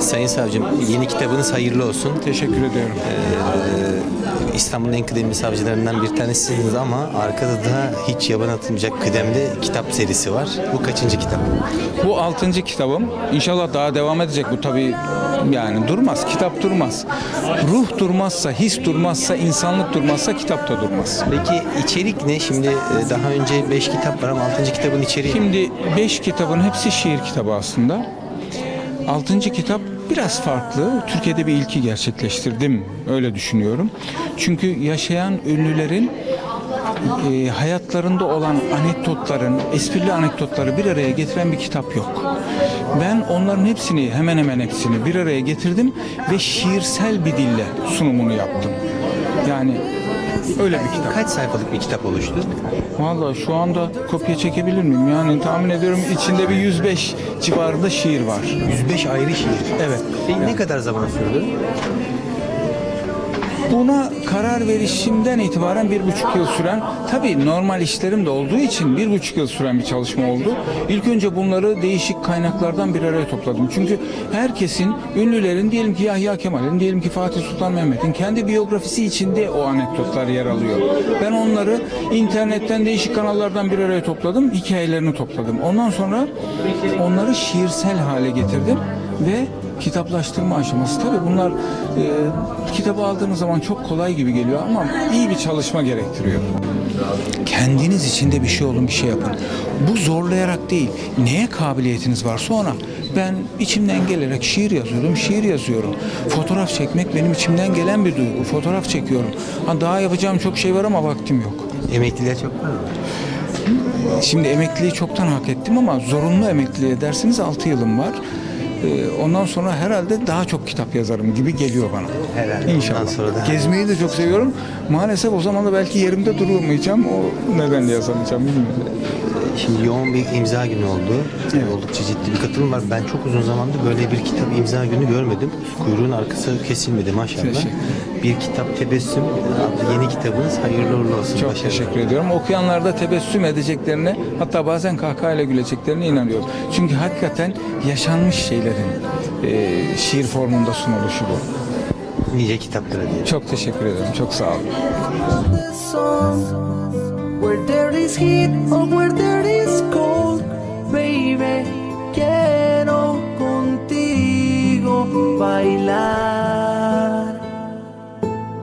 Sayın Savcım, yeni kitabınız hayırlı olsun. Teşekkür ediyorum. Ee, İstanbul'un en kıdemli savcılarından bir tanesiniz ama arkada da hiç yaban atılmayacak kıdemli kitap serisi var. Bu kaçıncı kitap? Bu altıncı kitabım. İnşallah daha devam edecek. Bu tabii yani durmaz. Kitap durmaz. Ruh durmazsa, his durmazsa, insanlık durmazsa kitap da durmaz. Peki içerik ne? Şimdi e, daha önce 5 kitap var ama 6. kitabın içeriği Şimdi beş kitabın hepsi şiir kitabı aslında. Altıncı kitap biraz farklı. Türkiye'de bir ilki gerçekleştirdim. Öyle düşünüyorum. Çünkü yaşayan ünlülerin e, hayatlarında olan anekdotların, esprili anekdotları bir araya getiren bir kitap yok. Ben onların hepsini, hemen hemen hepsini bir araya getirdim ve şiirsel bir dille sunumunu yaptım. Yani öyle bir kitap. kaç sayfalık bir kitap oluştu? Vallahi şu anda kopya çekebilir miyim? Yani tahmin ediyorum içinde bir 105 civarında şiir var. 105 ayrı şiir. Evet. Peki ne kadar zaman sürdü? Buna karar verişimden itibaren bir buçuk yıl süren, tabii normal işlerim de olduğu için bir buçuk yıl süren bir çalışma oldu. İlk önce bunları değişik kaynaklardan bir araya topladım. Çünkü herkesin, ünlülerin diyelim ki Yahya Kemal'in, diyelim ki Fatih Sultan Mehmet'in kendi biyografisi içinde o anekdotlar yer alıyor. Ben onları internetten değişik kanallardan bir araya topladım, hikayelerini topladım. Ondan sonra onları şiirsel hale getirdim ve kitaplaştırma aşaması. Tabii bunlar e, kitabı aldığınız zaman çok kolay gibi geliyor ama iyi bir çalışma gerektiriyor. Kendiniz içinde bir şey olun, bir şey yapın. Bu zorlayarak değil, neye kabiliyetiniz varsa ona. Ben içimden gelerek şiir yazıyorum, şiir yazıyorum. Fotoğraf çekmek benim içimden gelen bir duygu. Fotoğraf çekiyorum. Ha, daha yapacağım çok şey var ama vaktim yok. Emekliliğe çok var mı? Şimdi emekliliği çoktan hak ettim ama zorunlu emekliliğe derseniz 6 yılım var. Ee, Ondan sonra herhalde daha çok kitap yazarım gibi geliyor bana. Herhalde. İnşallah. Ondan sonra da- Gezmeyi de çok seviyorum. Maalesef o zaman da belki yerimde duramayacağım. O nedenle yazamayacağım bilmiyorum. Şimdi yoğun bir imza günü oldu. Oldukça ciddi bir katılım var. Ben çok uzun zamandır böyle bir kitap imza günü görmedim. Kuyruğun arkası kesilmedi maşallah. Teşekkür. Bir kitap tebessüm adlı yeni kitabınız hayırlı uğurlu olsun. Çok Başarılar. teşekkür ediyorum. Okuyanlar da tebessüm edeceklerine hatta bazen kahkahayla güleceklerine inanıyorum. Çünkü hakikaten yaşanmış şeylerin e, şiir formunda sunuluşu bu. Nice kitaplara diyelim. Çok teşekkür ederim. Çok sağ olun. Where there is heat or where there bailar